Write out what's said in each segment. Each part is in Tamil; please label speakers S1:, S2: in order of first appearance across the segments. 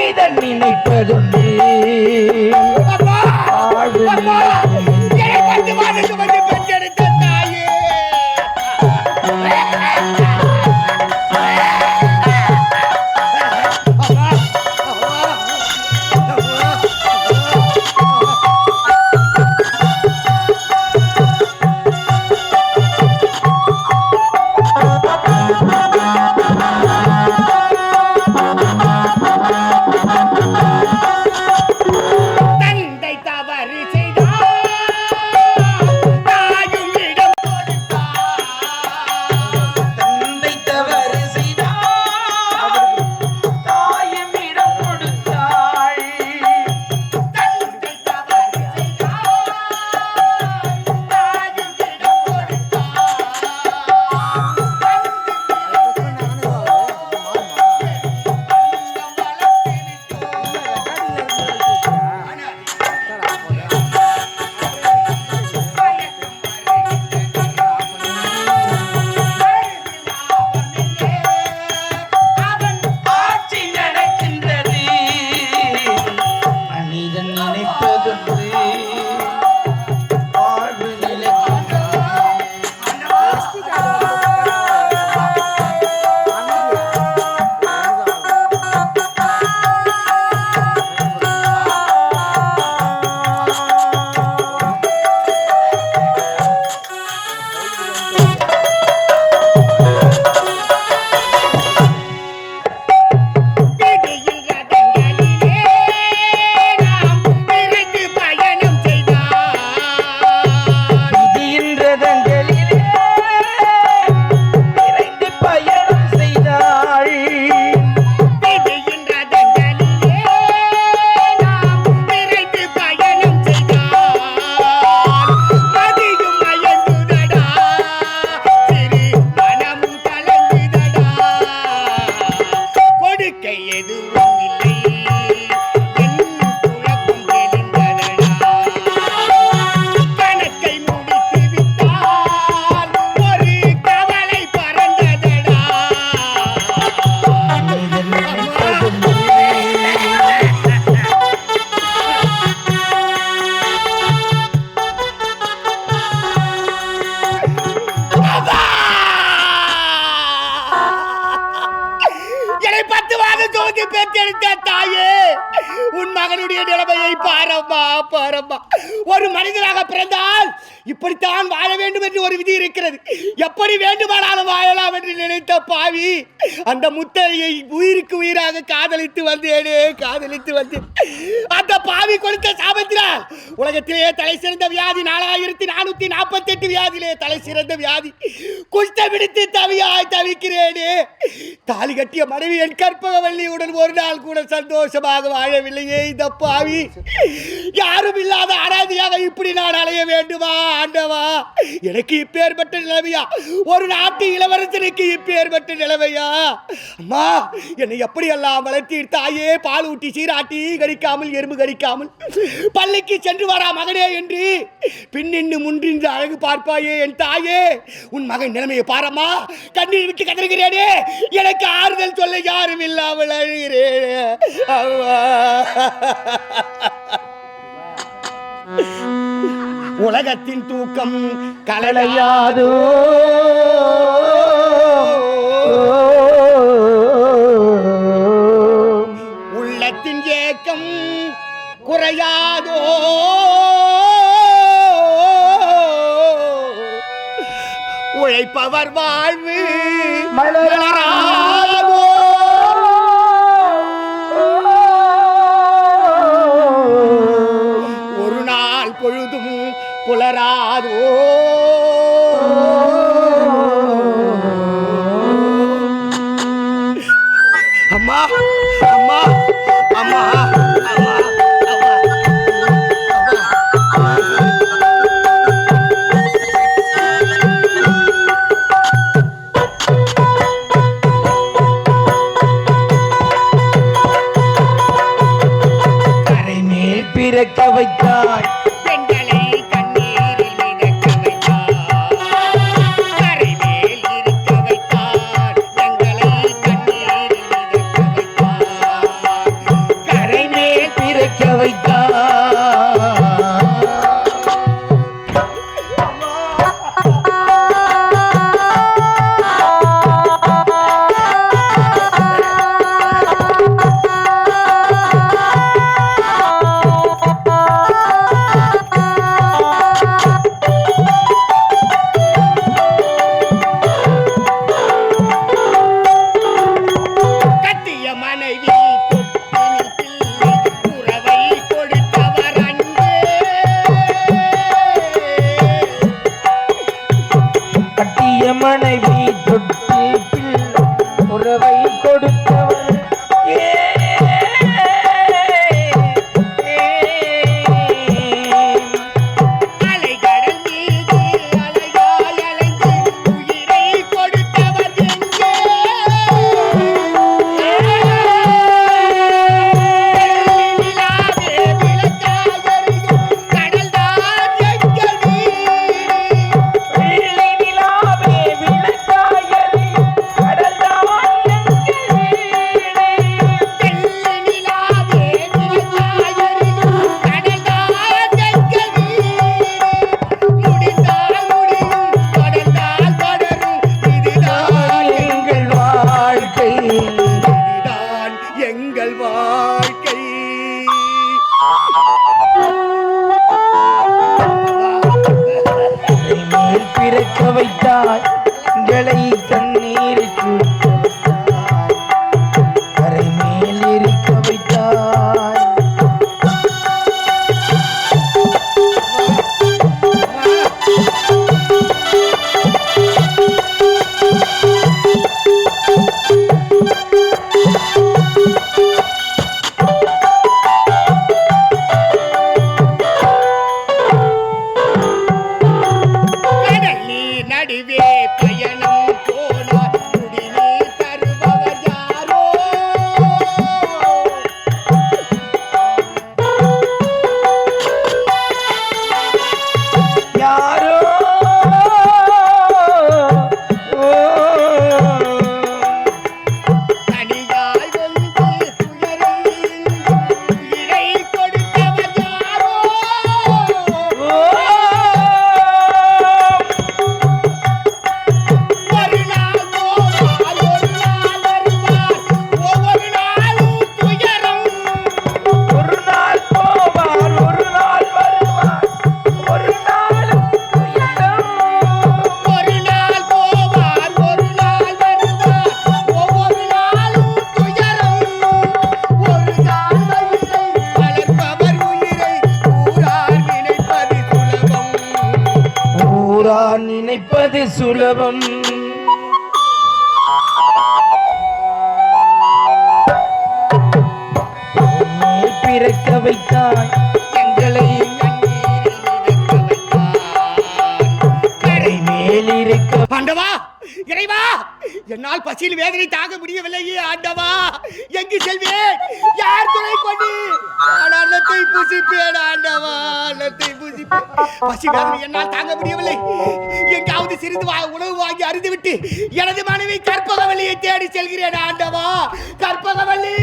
S1: மனிதன் நினைப்பதுண்டு அப்பா! இல்லை உனக்கு பெற்றெடுத்த தாயே. உன் மகனுடைய நிலைமையை பாரம்மா பாரம்மா. ஒரு மனிதனாக பிறந்தால் இப்படித்தான் வாழ வேண்டும் என்று ஒரு விதி இருக்கிறது. எப்படி வேண்டுமானாலும் வாழலாம் என்று நினைத்த பாவி அந்த முத்தையை உயிருக்கு உயிராக காதலித்து வந்தேனே காதலித்து வந்தேன். அந்த பாவி கொடுத்த சாபத்தினால் உலகத்திலேயே தலை சிறந்த வியாதி நாலாயிரத்தி நானூத்தி நாற்பத்தி எட்டு வியாதியிலே தலை சிறந்த வியாதி. குஷ்ட விடுத்து தவியாய் தவிக்கிறேனே. தாலி கட்டிய மனைவி என் கற்பகவல்லியுடன் ஒரு நாள் கூட சந்தோஷமாக வாழவில்லையே இந்த பாவி. யாரும் இல்லாத அனாதியாக இப்படி நான் அலைய வேண்டுமா ஆண்டவா? எனக்கு இப்பேற்பட்ட நிலைமையா? ஒரு நாட்டு இளவரசனுக்கு இப்பேற்பட்ட நிலைமையா? அம்மா என்னை எப்படியெல்லாம் வளர்த்தி தாயே? பால் ஊட்டி சீராட்டி கடிக்காமல் எறும்பு கடிக்காமல். பள்ளிக்கு சென்று வரா மகனே என்று. பின்னின்று முன்றின்று அழகு பார்ப்பாயே என் தாயே. உன் மகன் நிலைமையை பாரம்மா. கண்ணீர் விட்டு கதறுகிறேனே. எனக்கு ஆறுதல் சொல்ல யாரும் இல்லாமல் அழுகிறேன். அம்மா. உலகத்தின் தூக்கம் கலலையாதோ. உள்ளத்தின் ஏக்கம் குறையாதோ. உழைப்பவர் வாழ்வு
S2: மலராதோ.
S1: Oh, மனைவி
S2: தொட்டி பில் உறவை
S1: கொடுத்து அதி சுலபம்.
S2: பிறக்க வைத்தாய் எங்களை கரை மேல்
S1: இறைவா! என்னால் பசியில் வேதனை தாங்க முடியவில்லை ஆண்டவா. எங்கு செல்வேன்? யார் துணை கொண்டு? அன்னத்தை புசிப்பேன் ஆண்டவா அன்னத்தை புசிப்பேன். பசி வேதனை என்னால் தாங்க முடியவில்லை. எங்காவது சிறிது உணவு வாங்கி அறிந்துவிட்டு எனது மனைவி கற்பகவல்லியை தேடி செல்கிறேன் ஆண்டவா. கற்பகவல்லி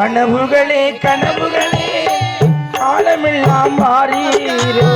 S2: கனவுகளே கனவுகளே காலமெல்லாம் மாறீரோ